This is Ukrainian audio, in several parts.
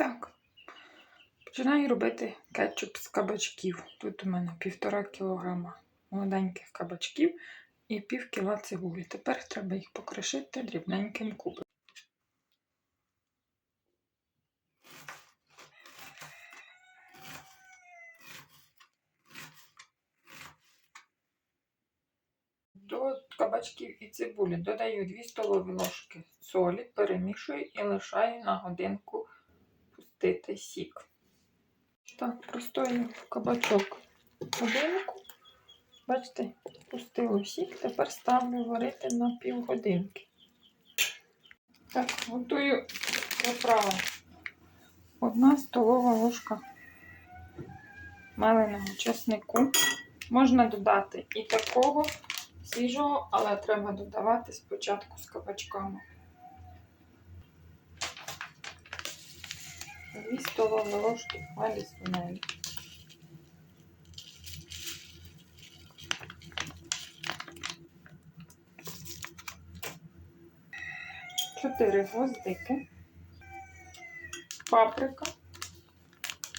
Так. Починаю робити кетчуп з кабачків. Тут у мене півтора кілограма молоденьких кабачків і пів кіла цибулі. Тепер треба їх покришити дрібненьким кубиком. До кабачків і цибулі додаю 2 столові ложки солі, перемішую і лишаю на годинку пустити сік. Так, простою кабачок годинку. Бачите, пустило сік, тепер ставлю варити на півгодинки. Так, готую заправу. Одна столова ложка меленого чеснику. Можна додати і такого свіжого, але треба додавати спочатку з кабачками. Дві столові ложки хмелі сунелі. Чотири гвоздики, паприка,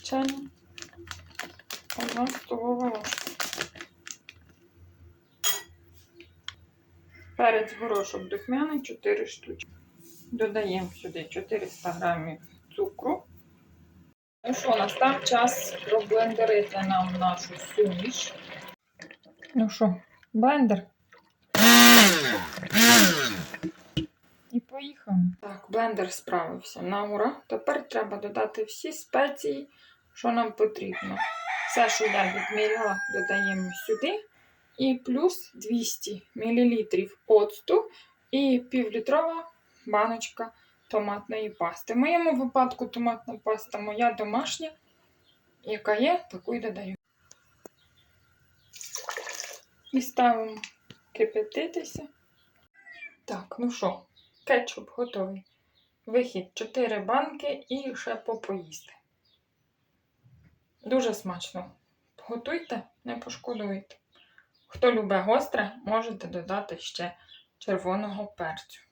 чайна, одна столова ложка. Перець горошок духмяний 4 штучки. Додаємо сюди 400 грамів цукру. Ну що, настав час проблендерити нам нашу суміш. Ну що, блендер. І поїхали. Так, блендер справився на ура. Тепер треба додати всі спеції, що нам потрібно. Все, що я відміряла, додаємо сюди. І плюс 200 мл оцту і півлітрова баночка томатної пасти. В моєму випадку томатна паста моя домашня, яка є, таку й додаю. І ставимо кипятитися. Так, ну що, кетчуп готовий. Вихід 4 банки і ще попоїсти. Дуже смачно. Готуйте, не пошкодуйте. Хто любить гостре, можете додати ще червоного перцю.